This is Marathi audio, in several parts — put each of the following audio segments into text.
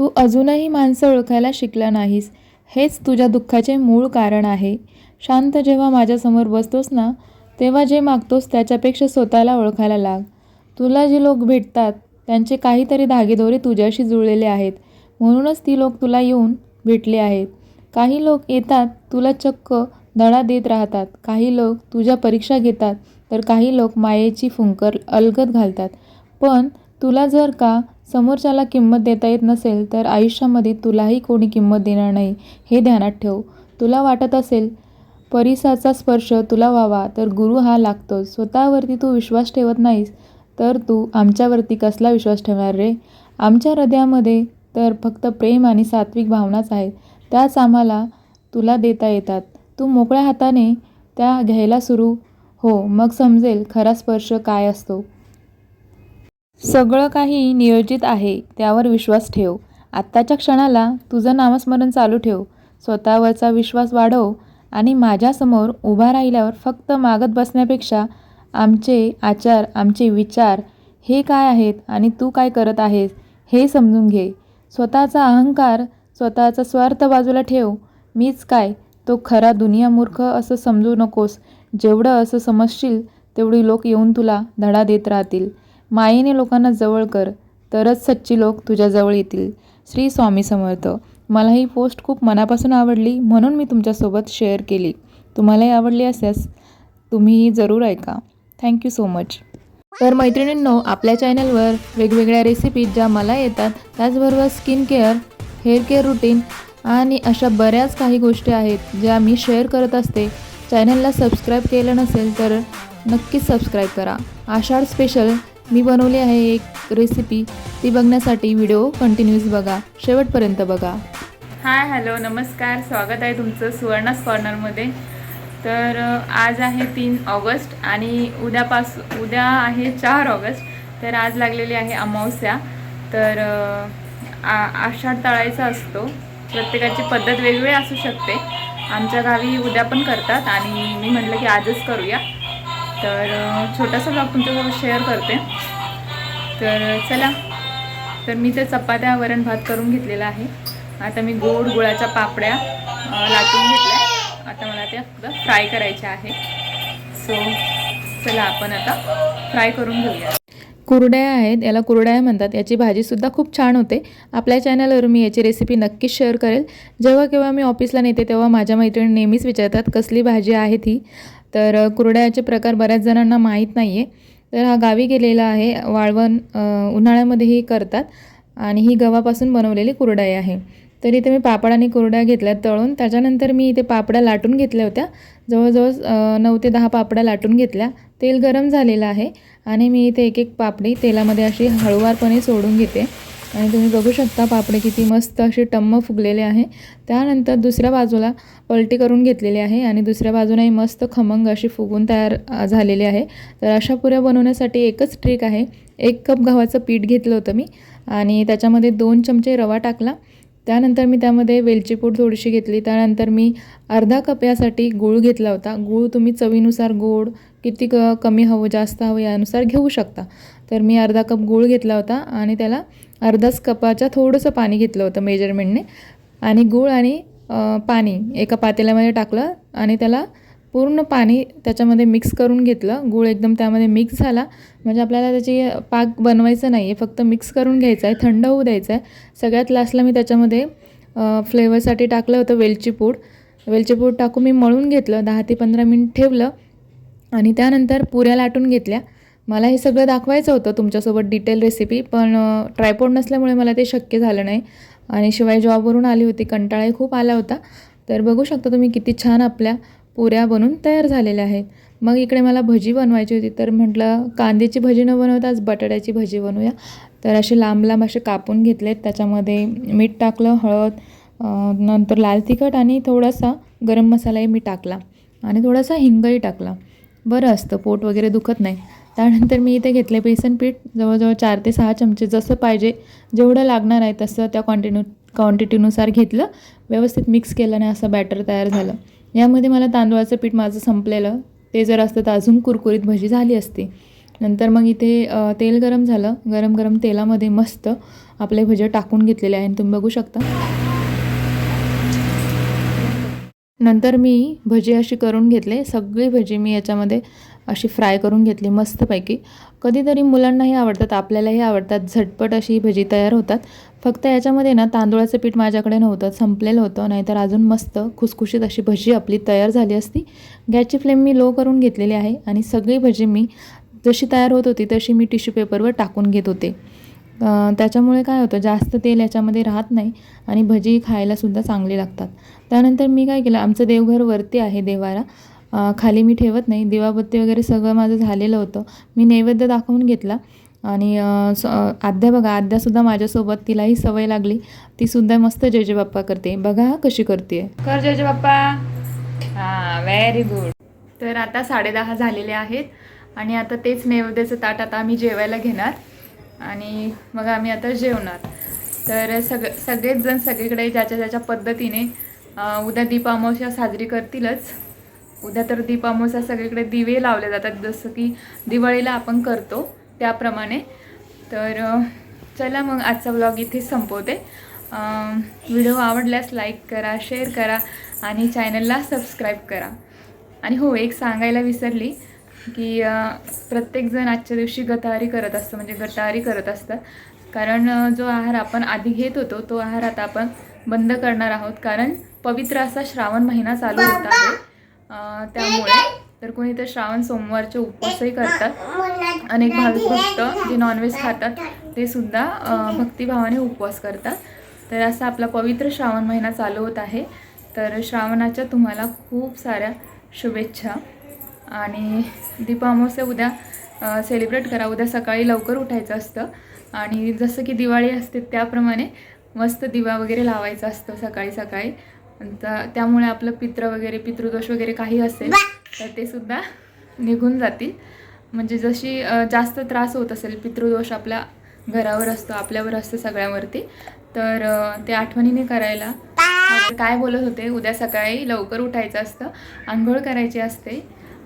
तू अजूनही माणसं ओळखायला शिकला नाहीस. हेच तुझ्या दुःखाचे मूळ कारण आहे. शांत जेव्हा माझ्यासमोर बसतोस ना तेव्हा जे मागतोस त्याच्यापेक्षा स्वतःला ओळखायला लाग. तुला जे लोक भेटतात त्यांचे काहीतरी धागेदोरे तुझ्याशी जुळलेले आहेत. म्हणूनच ती लोक तुला येऊन भेटले आहेत. काही लोक येतात तुला चक्क धडा देत राहतात. काही लोक तुझ्या परीक्षा घेतात तर काही लोक मायेची फुंकर अलगत घालतात. पण तुला जर का समोरच्याला किंमत देता येत नसेल तर आयुष्यामध्ये तुलाही कोणी किंमत देणार नाही. हे ध्यानात ठेव. तुला वाटत असेल परिसाचा स्पर्श तुला व्हावा तर गुरु हा लागतोच. स्वतःवरती तू विश्वास ठेवत नाहीस तर तू आमच्यावरती कसला विश्वास ठेवणार रे? आमच्या हृदयामध्ये तर फक्त प्रेम आणि सात्विक भावनाच आहेत. त्याच आम्हाला तुला देता येतात. तू मोकळ्या हाताने त्या घ्यायला सुरू हो. मग समजेल खरा स्पर्श काय असतो. सगळं काही नियोजित आहे त्यावर विश्वास ठेव. आत्ताच्या क्षणाला तुझं नामस्मरण चालू ठेव. स्वतःवरचा विश्वास वाढव आणि माझ्यासमोर उभा राहिल्यावर फक्त मागत बसण्यापेक्षा आमचे आचार आमचे विचार हे काय आहेत आणि तू काय करत आहेस हे समजून घे. स्वतःचा अहंकार स्वतःचा स्वार्थ बाजूला ठेव. मीच काय? तो खरा दुनिया मूर्ख असं समजू नकोस. जेवढं असं समजशील तेवढी लोक येऊन तुला धडा देत राहतील. मायेने लोकांना जवळ कर तरच सच्ची लोक तुझ्याजवळ येतील. श्री स्वामी समर्थ मला ही पोस्ट खूप मनापासून आवडली म्हणून मी तुमच्यासोबत शेअर केली. तुम्हालाही आवडली असल्यास तुम्हीही जरूर ऐका. थँक्यू सो मच तर मैत्रिणींनो आपल्या चॅनलवर वेगवेगळ्या रेसिपी ज्या मला येतात त्याचबरोबर skin care hair care routine आणि अशा बऱ्याच काही गोष्टी आहेत ज्या मी शेअर करत असते. चॅनलला सबस्क्राईब केलं नसेल तर नक्कीच सबस्क्राईब करा. आषाढ स्पेशल मी बनवली आहे एक रेसिपी ती बघण्यासाठी व्हिडिओ कंटिन्यूस बघा. शेवटपर्यंत बघा. हाय हॅलो नमस्कार. स्वागत आहे तुमचं सुवर्णास कॉर्नरमध्ये तर आज आहे तीन ऑगस्ट आणि उद्यापास उद्या आहे चार ऑगस्ट. तर आज लागलेली आहे अमावस्या. तर आ- आषाढ तळायचा असतो. प्रत्येकाची पद्धत वेगवेगळी असू शकते. आमच्या गावी उद्या पण करतात आणि मी म्हटलं की आजच करूया. तर छोटासा ब्लॉग तुमच्यासोबत शेअर करते. तर चला. तर मी ते चपात्या वरण भात करून घेतलेला आहे. आता मी गोड गुळाच्या पापड्या लाटून घेतल्या. आता मला त्या फक्त फ्राय करायच्या आहे. सो चला आपण आता फ्राय करून घेऊया. कुरड्या आहेत याला कुरड्या म्हणतात. याची भाजीसुद्धा खूप छान होते. आपल्या चॅनलवर मी याची रेसिपी नक्कीच शेअर करेल. जेव्हा केव्हा मी ऑफिसला नेते तेव्हा माझ्या मैत्रिणी नेहमीच विचारतात कसली भाजी आहे ती? तर कुरड्याचे प्रकार बऱ्याच जणांना माहीत नाही आहे तर हा गावी गेलेला आहे. वाळवण उन्हाळ्यामध्येही करतात. आणि ही गव्हापासून बनवलेली कुरडाई आहे. तर इथे मी पापड आणि कुरड्या घेतल्या तळून. त्याच्यानंतर मी इथे पापड्या लाटून घेतल्या होत्या. जवळजवळ नऊ ते दहा पापड्या लाटून घेतल्या. तेल गरम झालेलं आहे आणि मी इथे एक एक पापडी तेलामध्ये अशी हळूवारपणे सोडून घेते. आणि तुम्ही बघू शकता पापडे किती मस्त असे टम्म फुगलेले आहे. त्यानंतर दुसऱ्या बाजूला पलटी करून घेतलेली आहे आणि दुसऱ्या बाजूलाही मस्त खमंग अशी फुगून तयार झालेली आहे. तर अशा पुऱ्या बनवण्यासाठी एकच ट्रिक आहे. एक कप गव्हाचं पीठ घेतलं होतं मी आणि त्याच्यामध्ये दोन चमचे रवा टाकला. त्यानंतर मी त्यामध्ये वेलची पूड थोडीशी घेतली. त्यानंतर मी अर्धा कप यासाठी गूळ घेतला होता. गूळ तुम्ही चवीनुसार गोड किती क कमी हवं जास्त हवं यानुसार घेऊ शकता. तर मी अर्धा कप गूळ घेतला होता आणि त्याला अर्धाच कपाच्या थोडंसं पाणी घेतलं होतं मेजरमेंटने. आणि गूळ आणि पाणी एका पातेल्यामध्ये टाकलं आणि त्याला पूर्ण पाणी त्याच्यामध्ये मिक्स करून घेतलं. गूळ एकदम त्यामध्ये मिक्स झाला. म्हणजे आपल्याला त्याची पाक बनवायचं नाही आहे फक्त मिक्स करून घ्यायचं आहे थंड होऊ द्यायचं आहे सगळ्यात लास्टला मी त्याच्यामध्ये फ्लेवरसाठी टाकलं होतं वेलची पूड. वेलची पूड टाकून मी मळून घेतलं. दहा ते पंधरा मिनिट ठेवलं. आणि त्यानंतर पुऱ्या लाटून घेतल्या. मला हे सगळं दाखवायचं होतं तुमच्यासोबत डिटेल रेसिपी पण ट्रायपॉड नसल्यामुळे मला ते शक्य झालं नाही. आणि शिवाय जॉबवरून आली होती. कंटाळाही खूप आला होता. तर बघू शकता तुम्ही किती छान आपल्या पुऱ्या बनून तयार झालेल्या आहेत. मग इकडे मला भजी बनवायची होती तर म्हटलं कांद्याची भजी न बनवताच बटाट्याची भजी बनवूया. तर असे लांब लांब असे कापून घेतलेत त्याच्यामध्ये मीठ टाकलं हळद नंतर लाल तिखट आणि थोडासा गरम मसालाही मी टाकला आणि थोडासा हिंगही टाकला. बरं असतं पोट वगैरे दुखत नाही. त्यानंतर मी इथे घेतले बेसन पीठ जवळजवळ चार ते सहा चमचे जसं पाहिजे जेवढं लागणार आहे तसं त्या क्वांटिन्यू क्वांटिटीनुसार घेतलं. व्यवस्थित मिक्स केलं आणि असं बॅटर तयार झालं. यामध्ये मला तांदूळाचं पीठ माझं संपलेलं. ते जर असतं तर अजून कुरकुरीत भजी झाली असती. नंतर मग इथे तेल गरम झालं. गरम गरम तेलामध्ये मस्त आपले भजे टाकून घेतलेले आहे तुम्ही बघू शकता. नंतर मी भजी अशी करून घेतले. सगळी भजी मी याच्यामध्ये अशी फ्राय करून घेतली मस्तपैकी. कधीतरी मुलांनाही आवडतात आपल्यालाही आवडतात झटपट अशी भजी तयार होतात. फक्त याच्यामध्ये ना तांदूळाचं पीठ माझ्याकडे नव्हतं संपलेलं होतं नाहीतर अजून मस्त खुसखुशीत अशी भजी आपली तयार झाली असती. गॅसची फ्लेम मी लो करून घेतलेली आहे आणि सगळी भजी मी जशी तयार होत होती तशी मी टिश्यू पेपरवर टाकून घेत होते. त्याच्यामुळे काय होतं जास्त तेल याच्यामध्ये राहत नाही आणि भजी खायलासुद्धा चांगली लागतात. त्यानंतर मी काय केलं आमचं देवघर वरती आहे देवारा खाली मी ठेवत नाही. दिवाबत्ती वगैरे सगळं माझं झालेलं होतं. मी नैवेद्य दाखवून घेतला. आणि स- आद्या बघा आद्यासुद्धा माझ्यासोबत तिलाही सवय लागली. तीसुद्धा मस्त जय जय बाप्पा करते. बघा हा कशी करते कर जय जय बाप्पा हां व्हेरी गुड तर आता साडेदहा झालेले आहेत. आणि आता तेच नैवेद्याचं ताट आता आम्ही जेवायला घेणार. आणि मग आम्ही आता जेवणार. तर सग सगळेच जण सगळीकडे ज्याच्या ज्याच्या पद्धतीने उद्या दीप अमावस्या साजरी करतीलच. उद्या तर दीपामोसा सगळीकडे दिवे लावले जातात जसं की दिवाळीला आपण करतो त्याप्रमाणे. तर चला मग आजचा ब्लॉग इथेच संपवते. व्हिडिओ आवडल्यास लाईक करा शेअर करा आणि चॅनलला सबस्क्राईब करा. आणि हो एक सांगायला विसरली की प्रत्येकजण आजच्या दिवशी गटारी करत असतं म्हणजे गटारी करत असतात कारण जो आहार आपण आधी घेत होतो तो आहार आता आपण बंद करणार आहोत. कारण पवित्र असा श्रावण महिना चालू होत आहे. त्यामुळे तर कोणी तर श्रावण सोमवारचे उपवासही करतात. अनेक भाविक भक्त जे नॉनव्हेज खातात ते सुद्धा भक्तिभावाने उपवास करतात. तर असा आपला पवित्र श्रावण महिना चालू होत आहे. तर श्रावणाच्या तुम्हाला खूप साऱ्या शुभेच्छा. आणि दीपामोसे उद्या सेलिब्रेट करा. उद्या सकाळी लवकर उठायचं असतं. आणि जसं की दिवाळी असते त्याप्रमाणे मस्त दिवा वगैरे लावायचा असतो सकाळी सकाळी. त्यामुळे आपलं पित्र वगैरे पितृदोष वगैरे काही असेल तर ते सुद्धा निघून जातील. म्हणजे जशी जास्त त्रास होत असेल पितृदोष आपल्या घरावर असतो आपल्यावर असतो सगळ्यावरती तर ते आठवणीने करायला. काय बोलत होते उद्या सकाळी लवकर उठायचं असतं आंघोळ करायची असते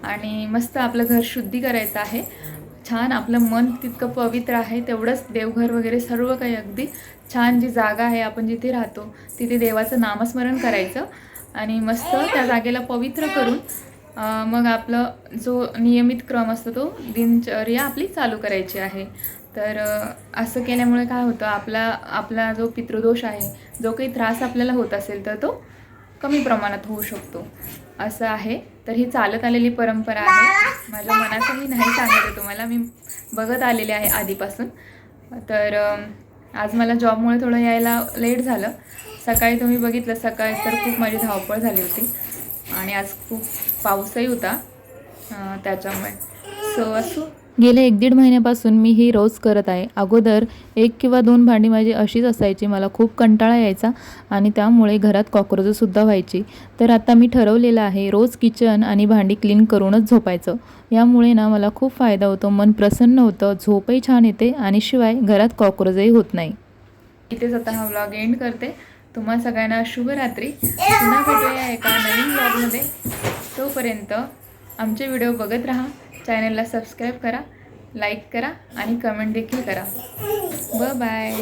आणि मस्त आपलं घर शुद्धी करायचं आहे. छान आपलं मन तितकं पवित्र आहे तेवढंच देवघर वगैरे सर्व काही अगदी छान जी जागा आहे आपण जिथे राहतो तिथे देवाचं नामस्मरण करायचं आणि मस्त त्या जागेला पवित्र करून मग आपलं जो नियमित क्रम असतो तो दिनचर्या आपली चालू करायची आहे. तर असं केल्यामुळे काय होतं आपला आपला जो पितृदोष आहे जो काही त्रास आपल्याला होत असेल तर तो कमी प्रमाणात होऊ शकतो. असं आहे. तर ही चालत आलेली परंपरा आहे. माझ्या मनातही नाही सांगितलं तुम्हाला. मी बघत आलेले आहे आधीपासून. तर आज मला जॉबमुळे थोडं यायला लेट झालं. सकाळी तुम्ही बघितलं सकाळी तर खूप माझी धावपळ झाली होती. आणि आज खूप पाऊसही होता. त्याच्यामुळे. सो असो. गेल्या एक दीड महिन्यापासून मी ही रोज करत आहे. अगोदर एक किंवा दोन भांडी माझी अशीच असायची मला खूप कंटाळा यायचा आणि त्यामुळे घरात कॉक्रोचसुद्धा व्हायची. तर आता मी ठरवलेलं आहे रोज किचन आणि भांडी क्लीन करूनच झोपायचं. यामुळे ना मला खूप फायदा होतो मन प्रसन्न होतं झोपही छान येते आणि शिवाय घरात कॉक्रोचही होत नाही. इथेच आता हा व्लॉग एंड करते. तुम्हा सगळ्यांना शुभरात्री. पुन्हा भेटूया एका नवीन ब्लॉगमध्ये तोपर्यंत आमचे व्हिडिओ बघत राहा. चॅनलला सबस्क्राईब करा लाईक करा आणि कमेंट देखील करा. ब बाय.